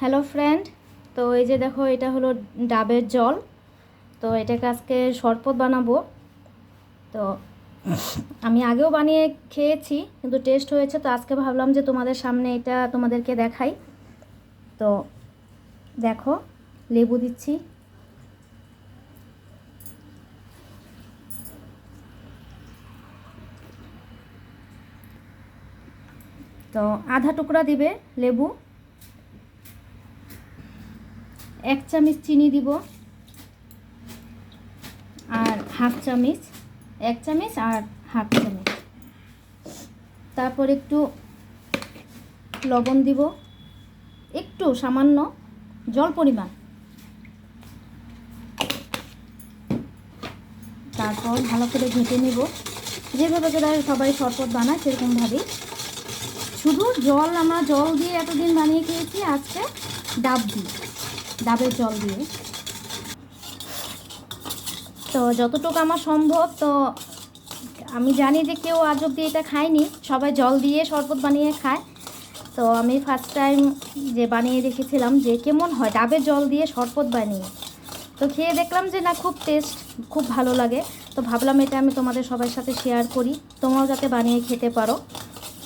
Hello friend তো এই যে দেখো, এটা হলো ডাবের জল। তো এটাকে আজকে শরবত বানাবো। তো আমি আগেও বানিয়ে খেয়েছি, কিন্তু টেস্ট হয়েছে। তো আজকে ভাবলাম যে তোমাদের সামনে এটা তোমাদেরকে দেখাই। তো দেখো, লেবু দিচ্ছি। তো আধা টুকরা দিবে লেবু। এক চামচ চিনি দিব আর হাফ চামচ, এক চামচ আর হাফ চামচ। তারপর একটু লবণ দিব, একটু সামান্য জল পরিমাণ। তারপর ভালো করে ঘেঁটে নিব। যেভাবে করে সবাই শরবত বানায়, সেরকমভাবেই। শুধু জল, আমরা জল দিয়ে এতদিন বানিয়ে খেয়েছি, আজকে ডাব দিয়ে। ডাবের জল দিয়ে। তো যতটুকু আমার সম্ভব, তো আমি জানি যে কেউ আজ অব্দি এটা খায়নি। সবাই জল দিয়ে শরবত বানিয়ে খায়। তো আমি ফার্স্ট টাইম যে বানিয়ে দেখেছিলাম যে কেমন হয় ডাবের জল দিয়ে শরবত বানিয়ে। তো খেয়ে দেখলাম যে না, খুব টেস্ট খুব ভালো লাগে। তো ভাবলাম এটা আমি তোমাদের সবার সাথে শেয়ার করি। তোমরাও যাতে বানিয়ে খেতে পারো।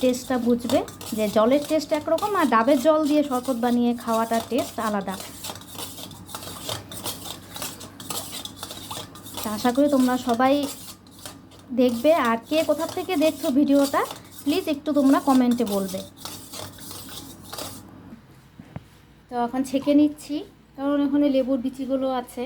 টেস্টটা বুঝবে যে জলের টেস্ট একরকম আর ডাবের জল দিয়ে শরবত বানিয়ে খাওয়াটা টেস্ট আলাদা। আশা করি তোমরা সবাই দেখবে। আর কে কোথা থেকে দেখছ ভিডিওটা প্লিজ একটু তোমরা কমেন্টে বলবে। তো এখন ছেঁকে নিচ্ছি। কারণ ওখানে লেবুর বিচিগুলো আছে।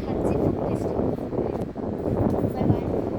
8分でした。